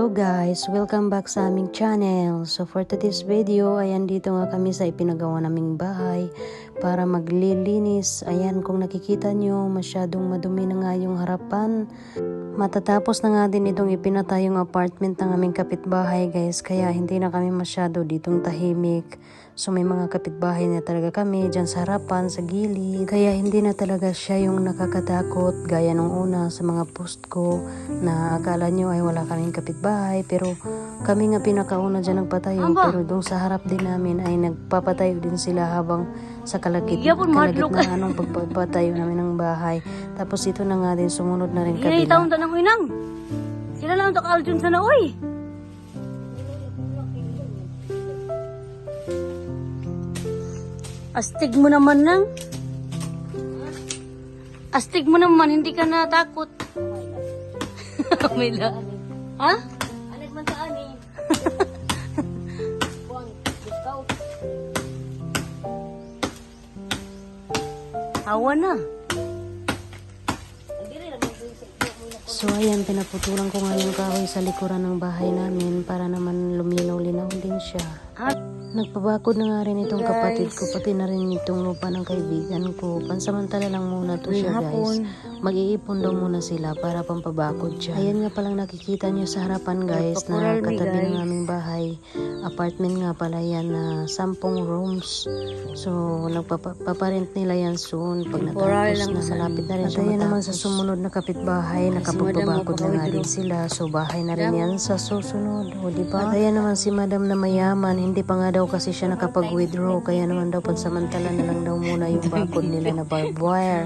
Hello guys! Welcome back sa aming channel. So for today's video, ayan dito nga kami sa ipinagawa naming bahay para maglilinis. Ayan kung nakikita nyo, masyadong madumi na nga yung harapan. Matatapos na nga din itong ipinatay yung apartment ng aming kapitbahay guys. Kaya hindi na kami masyado ditong tahimik. So may mga kapitbahay na talaga kami dyan sa harapan, sa gilid. Kaya hindi na talaga siya yung nakakatakot gaya nung una sa mga post ko na akala nyo ay wala kaming kapitbahay. Pero kami nga pinakauna dyan nagpatayo. Pero doon sa harap din namin ay nagpapatayo din sila habang sa kalagit, kalagit na anong pagpapatayo namin ng bahay. Tapos ito na nga din, sumunod na rin kabila. taon ta nang inang. Sila lang to kaaldun sa na oy. Astig mo naman nang. Astig mo naman, hindi ka natakot. May la. Ha? Hawa na. So ayan, pinaputulan ko nga yung kahoy sa likuran ng bahay namin para naman luminaw-linaw din siya. Ha? Nagpabakod na nga rin itong kapatid ko, pati na rin itong lupa ng kaibigan ko. Pansamantala lang muna to siya guys. Mag-iipon daw muna sila para pampabakod siya. Ayan nga palang nakikita nyo sa harapan guys na katabi ng aming bahay. Apartment nga pala yan na sampung rooms. So nagpaparent nila yan soon pag natapos na malapit na rin siya ayan naman sa sumunod na kapitbahay, nakapagpabakod na nga din sila. So bahay na rin yan sa susunod. O diba? At ayan naman si madam na mayaman, hindi pa nga daw kasi siya nakapag-withdraw. Kaya naman daw pansamantala na lang daw muna yung bakod nila na barbed wire.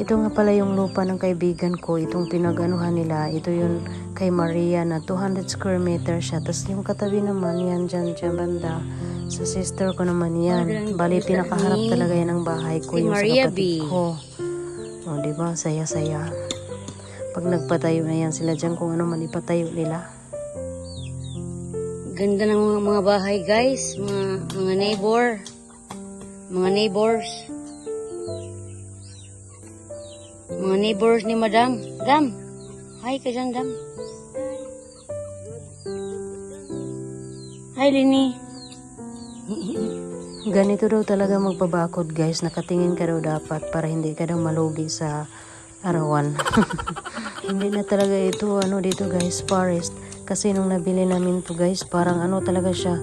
Ito nga pala yung lupa ng kaibigan ko, itong pinag-anuhan nila, ito yung kay Maria na 200 square meter siya. Tapos yung katabi naman yan dyan, dyan banda. Sa sister ko naman yan. Bali, pinakaharap talaga yan ng bahay ko, Si yung Maria sa kapatid B. ko. O, di ba? Saya-saya. Pag nagpatayo na yan sila dyan, kung ano man ipatayo nila. Ganda ng mga, mga bahay guys, mga, mga neighbor, mga neighbors. Mga neighbors ni Madam. Madam, hi ka dyan, Dam. Hi, Lini. Ganito daw talaga magpabakod guys, nakatingin ka daw dapat para hindi ka daw malugi sa arawan. hindi na talaga ito ano dito guys, forest. Kasi nung nabili namin to guys, parang ano talaga siya.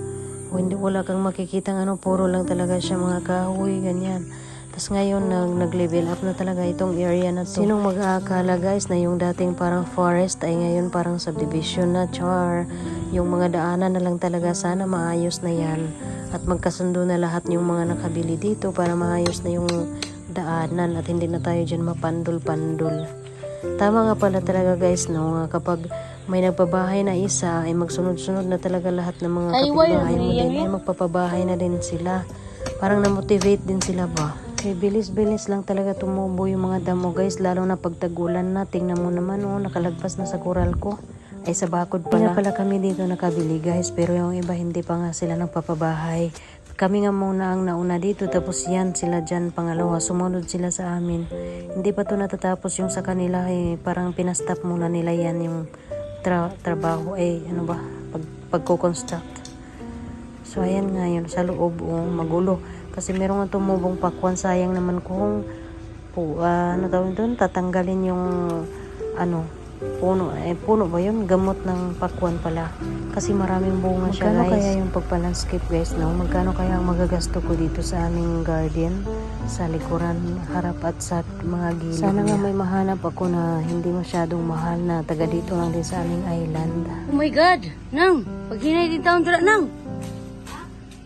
Hindi wala kang makikita ano, puro lang talaga siya mga kahoy, ganyan. Tapos ngayon nag, nag-level up na talaga itong area na to. Sinong mag-aakala guys na yung dating parang forest ay ngayon parang subdivision na char. Yung mga daanan na lang talaga sana maayos na yan. At magkasundo na lahat yung mga nakabili dito para maayos na yung daanan at hindi na tayo dyan mapandol-pandol. Tama nga pala talaga guys no, kapag may nagpabahay na isa ay magsunod-sunod na talaga lahat ng mga Ay, kapitbahay mo din yan. ay magpapabahay na din sila. Parang na-motivate din sila ba? Kaya bilis-bilis lang talaga tumubo yung mga damo guys, lalo na pag tagulan na. Tingnan mo naman oh, nakalagpas na sa kural ko. Ay sa bakod pala. pala kami dito nakabili guys, pero yung iba hindi pa nga sila nagpapabahay. Kami nga muna ang nauna dito, tapos yan sila dyan pangalawa, sumunod sila sa amin. Hindi pa to natatapos yung sa kanila, eh, parang pinastop muna nila yan yung tra- trabaho, eh, ano ba, pag, pagko-construct. So ayan nga yun, sa loob oh, magulo. Kasi meron nga tumubong pakwan, sayang naman kung po, ah, ano tawag doon, tatanggalin yung ano, puno, eh puno ba yun? Gamot ng pakwan pala. Kasi maraming bunga siya Magkano guys. kaya yung pagpalandscape guys, no? Magkano kaya ang magagasto ko dito sa aming garden? Sa likuran, harap at sa mga gilid. Sana nga may mahanap ako na hindi masyadong mahal na taga dito lang din sa aming island. Oh my God, Nang, pag hinay din taon Nang.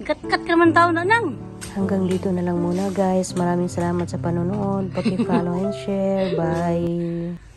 Kat-kat ka naman taon na, Nang. Hanggang dito na lang muna guys. Maraming salamat sa panonood. Paki-follow and share. Bye!